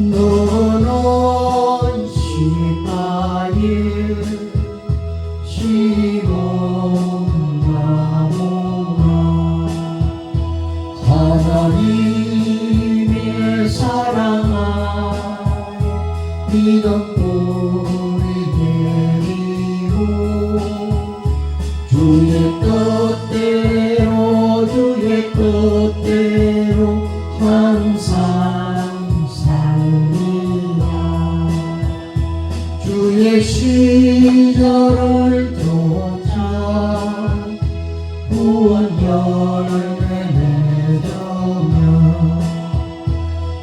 너는 시바에 심은 나무라 하나님의 사랑아 믿음 뿌리 내리고 주의 뜻대로 주의 뜻대로 항상 주의 시절을 쫓아 구원 열매 맺으며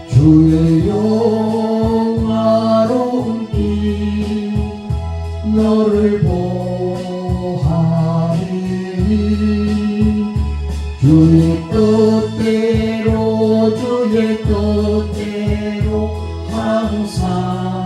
주의 영화로운 길 너를 보하리 주의 뜻대로 주의 뜻대로 항상